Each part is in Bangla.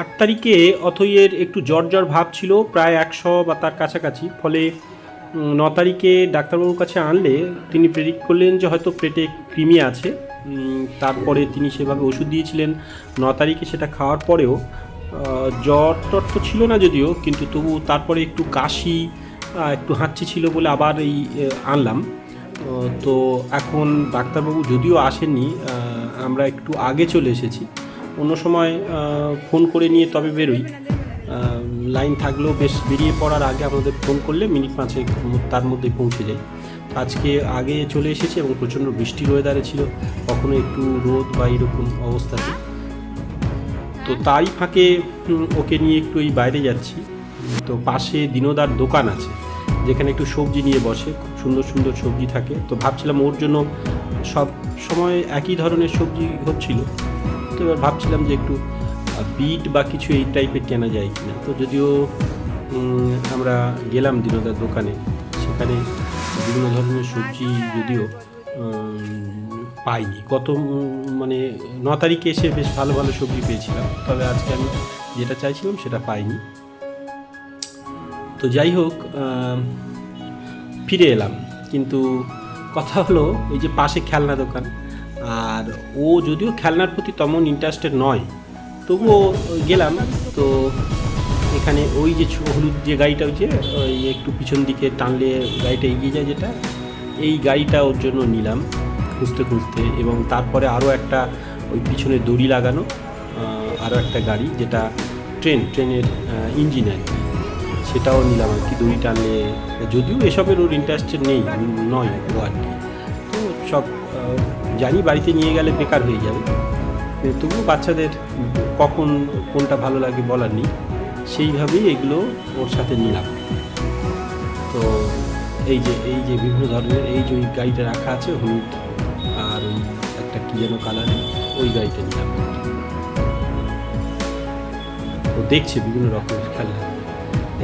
আট তারিখে অথইয়ের একটু জ্বর জ্বর ভাব ছিল, প্রায় একশো বা তার কাছাকাছি। ফলে ন তারিখে ডাক্তারবাবুর কাছে আনলে তিনি প্রেডিক্ট করলেন যে হয়তো পেটে কৃমি আছে। তারপরে তিনি সেভাবে ওষুধ দিয়েছিলেন। ন তারিখে সেটা খাওয়ার পরেও জ্বর টর তো ছিল না যদিও, কিন্তু তবু তারপরে একটু কাশি একটু হাঁচি ছিল বলে আবার এই আনলাম। তো এখন ডাক্তারবাবু যদিও আসেননি আমরা একটু আগে চলে এসেছি। অন্য সময় ফোন করে নিয়ে তবে বেরোই। লাইন থাকলেও বেশ বেরিয়ে পড়ার আগে আমাদের ফোন করলে মিনিট পাঁচেক তার মধ্যে পৌঁছে যাই। আজকে আগে চলে এসেছে এবং প্রচণ্ড বৃষ্টির ওয়েদারে ছিল, কখনো একটু রোদ বা এরকম অবস্থাতে। তো তারই ফাঁকে ওকে নিয়ে একটু এই বাইরে যাচ্ছি। তো পাশে দিনোদার দোকান আছে, যেখানে একটু সবজি নিয়ে বসে, খুব সুন্দর সুন্দর সবজি থাকে। তো ভাবছিলাম ওর জন্য সব সময় একই ধরনের সবজি হচ্ছিল তো এবার ভাবছিলাম যে একটু বিট বা কিছু এই টাইপের কেনা যায় কিনা। তো যদিও আমরা গেলাম দিনোদার দোকানে সেখানে বিভিন্ন ধরনের সবজি যদিও পাইনি। উম, মানে ন তারিখে এসে বেশ ভালো ভালো সবজি পেয়েছিলাম। তবে আজকে আমি যেটা চাইছিলাম সেটা পাইনি। তো যাই হোক ফিরে এলাম। কিন্তু কথা হলো এই যে পাশে খেলনা দোকান আর ও যদিও খেলনার প্রতি তেমন ইন্টারেস্টেড নয়, তবুও গেলাম। তো এখানে ওই যে হলুদ যে গাড়িটা হচ্ছে ওই একটু পিছন দিকে টানলে গাড়িটা এগিয়ে যায় যেটা, এই গাড়িটা ওর জন্য নিলাম খুঁজতে খুঁজতে। এবং তারপরে আরও একটা ওই পিছনে দড়ি লাগানো আরও একটা গাড়ি যেটা ট্রেন, ট্রেনের ইঞ্জিন আর কি। সেটাও নিলাম আর কি দড়ি টানলে। যদিও এসবের ওর ইন্টারেস্টেড নেই, নয় ও আর কি। তো সব জানি বাড়িতে নিয়ে গেলে বেকার হয়ে যাবে। তবুও বাচ্চাদের কখন কোনটা ভালো লাগে বলার নেই। সেইভাবেই এগুলো ওর সাথে নিলাম। তো এই যে এই যে বিভিন্ন ধরনের এই যে ওই গাড়িটা রাখা আছে, হলুদ আর ওই একটা কী যেন কালারে ওই গাড়িটা নিলাম। ও দেখছে বিভিন্ন রকমের খেলা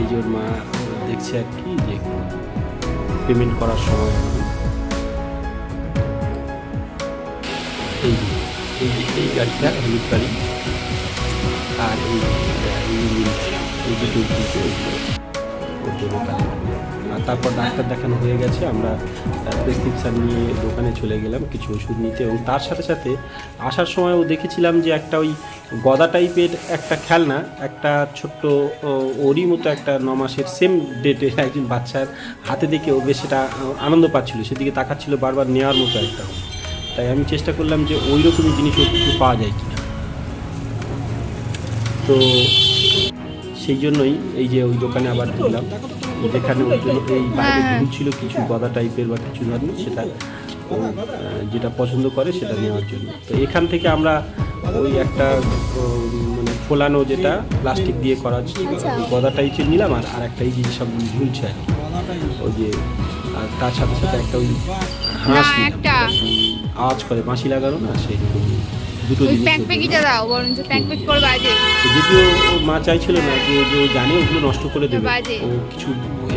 এই যে ওর মা দেখছে আর কি যে পেমেন্ট করার সময় এই আর তারপর ডাক্তার দেখানো হয়ে গেছে, আমরা প্রেসক্রিপশান নিয়ে দোকানে চলে গেলাম, কিছু ওষুধ নিতে। এবং তার সাথে সাথে আসার সময়ও দেখেছিলাম যে একটা ওই গদা টাইপের একটা খেলনা, একটা ছোট্ট ওরই মতো একটা ন মাসের সেম ডেটে একজন বাচ্চার হাতে দেখে ও বেশ সেটা আনন্দ পাচ্ছিল। সেদিকে তাকাচ্ছিল বারবার নেওয়ার মতো একটা। তাই আমি চেষ্টা করলাম যে ওই রকমই জিনিস ওর কিছু পাওয়া যায় কিনা। তো সেই জন্যই এই যে ওই দোকানে আবার ঢুকলাম যেখানে ওই জন্য এই বাইরে ছিল কিছু গদা টাইপের বা কিছু ধরনের সেটা যেটা পছন্দ করে সেটা নেওয়ার জন্য। তো এখান থেকে আমরা ওই একটা মানে ফোলানো যেটা প্লাস্টিক দিয়ে করা ওই গদা টাইপের নিলাম আর আর একটা এই যে সব ঝুলছে। আর কি ওই যে আর তার সাথে সাথে একটা ওই হাঁস। না, একটা। আওয়াজ করে বাঁশি লাগানো না সেই দুটো জিনিস দাও বরঞ্চ করে বাজে। যদিও মা চাইছিল না যে যে ও জানে ওগুলো নষ্ট করে দেবে। ও কিছু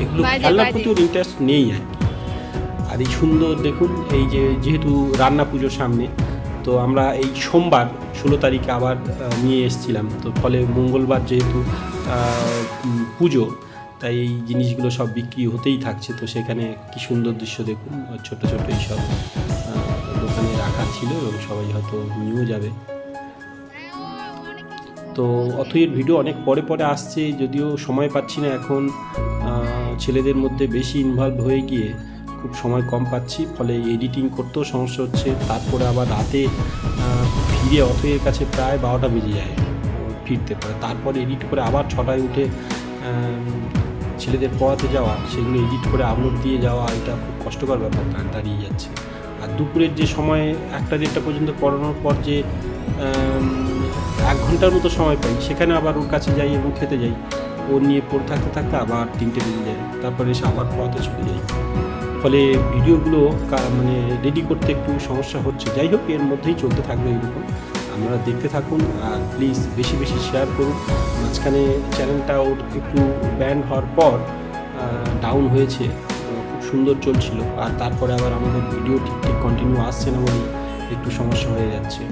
এগুলো বাজে, খেলনার প্রতি ওর ইন্টারেস্ট নেই আর। আর এই সুন্দর দেখুন এই যে যেহেতু রান্না পুজোর সামনে তো আমরা এই সোমবার ষোলো তারিখে আবার নিয়ে এসেছিলাম। তো ফলে মঙ্গলবার যেহেতু পুজো তাই এই জিনিসগুলো সব বিক্রি হতেই থাকছে। তো সেখানে কি সুন্দর দৃশ্য দেখুন ছোট ছোট এইসব দোকানে রাখা ছিল এবং সবাই হয়তো নিয়েও যাবে। তো অথইয়ের ভিডিও অনেক পরে পরে আসছে, যদিও সময় পাচ্ছি না এখন। ছেলেদের মধ্যে বেশি ইনভলভ হয়ে গিয়ে খুব সময় কম পাচ্ছি, ফলে এডিটিং করতেও সমস্যা হচ্ছে। তারপরে আবার রাতে ফিরে অথইয়ের কাছে প্রায় বারোটা বেজে যায় ফিরতে। পারে তারপরে এডিট করে আবার ছটায় উঠে ছেলেদের পড়াতে যাওয়া, সেগুলো এডিট করে আপলোড দিয়ে যাওয়া, এটা খুব কষ্টকর ব্যাপার দাঁড়িয়ে যাচ্ছে। আর দুপুরের যে সময় একটা দেড়টা পর্যন্ত পড়ানোর পর যে এক ঘণ্টার মতো সময় পাই, সেখানে আবার ওর কাছে যাই এবং খেতে যাই। ও নিয়ে পড়ে থাকতে থাকতে আবার তিনটে বেজে যায়, তারপরে এসে আবার পড়াতে চলে যাই। ফলে ভিডিওগুলো মানে রেডি করতে একটু সমস্যা হচ্ছে। যাই হোক, এর মধ্যেই চলতে থাকবে এরকম। আপনারা দেখতে থাকুন আর প্লিজ বেশি বেশি শেয়ার করুন। মাঝখানে চ্যানেলটা ওর একটু ব্যান্ড হওয়ার পর ডাউন হয়েছে। খুব সুন্দর চলছিল। আর তারপরে আবার আমাদের ভিডিও ঠিক ঠিক কন্টিনিউ আসছে না বলেই একটু সমস্যা হয়ে যাচ্ছে।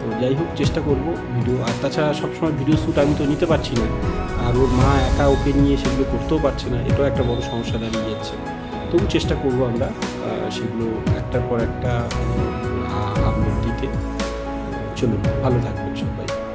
তো তো যাই হোক, চেষ্টা করব ভিডিও আর তাছাড়া সবসময় ভিডিও শ্যুট আমি তো নিতে পারছি না। আর ওর মা একা ওকে নিয়ে সেগুলো করতেও পারছে না। এটাও একটা বড় সমস্যা দাঁড়িয়ে যাচ্ছে। তবু চেষ্টা করব আমরা সেগুলো একটার পর একটা আপলোড দিতে। চলুন ভালো থাকবেন সবাই।